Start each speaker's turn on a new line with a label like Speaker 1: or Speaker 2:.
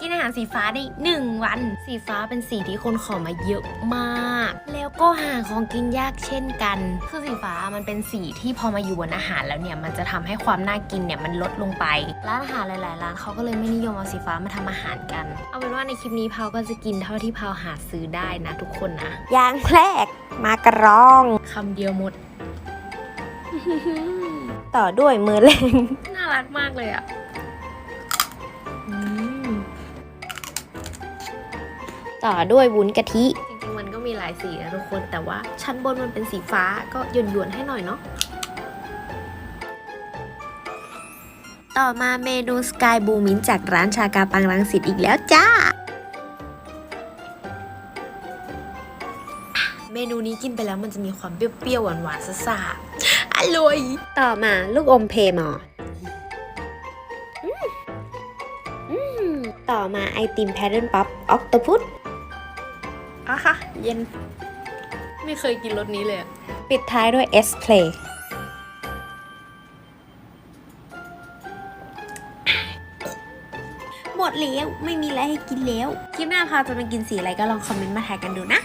Speaker 1: กินอาหารสีฟ้าได้ 1 วัน สีฟ้าเป็นสีที่คนขอมาเยอะมาก แล้วก็หาของกินยากเช่นกัน คือสีฟ้ามันเป็นสีที่พอมาอยู่บนอาหารแล้วเนี่ยมันจะทำให้ความน่ากินเนี่ยมันลดลงไป ร้านอาหารหลายๆร้านเขาก็เลยไม่นิยมเอาสีฟ้ามาทำอาหารกัน เอาเป็นว่าในคลิปนี้พาวก็จะกินเท่าที่พาวหาซื้อได้นะทุกคนนะ
Speaker 2: อย่างแรกมากระรอง
Speaker 1: คำเดียวหมด
Speaker 2: ต่อด้วยมือเล่ง
Speaker 1: น่ารักมากเลยอะ
Speaker 2: ต่อด้วยวุ้นกะทิ
Speaker 1: จริงๆมันก็มีหลายสีนะทุกคนแต่ว่าชั้นบนมันเป็นสีฟ้าก็หย่วนๆให้หน่อยเนาะ
Speaker 2: ต่อมาเมนูสกายบูมินจากร้านชากาปังรังสิตอีกแล้วจ้า
Speaker 1: เมนูนี้กินไปแล้วมันจะมีความเปรี้ยวๆหวานๆซ่าๆอร่อย
Speaker 2: ต่อมาลูกอมเพมออืมอืมต่อมาไอติมแพดเดิลป๊อปออกโตพุต
Speaker 1: อะค่ะ เย็น ไม่เคยกินรสนี้เลยอะ
Speaker 2: ปิดท้ายด้วยเอสเพลหมดแล้ว ไม่มีอะไรให้กินแล้ว คลิปหน้าพาจะมากินสีอะไรก็ลองคอมเมนต์มาแท็กกันดูนะ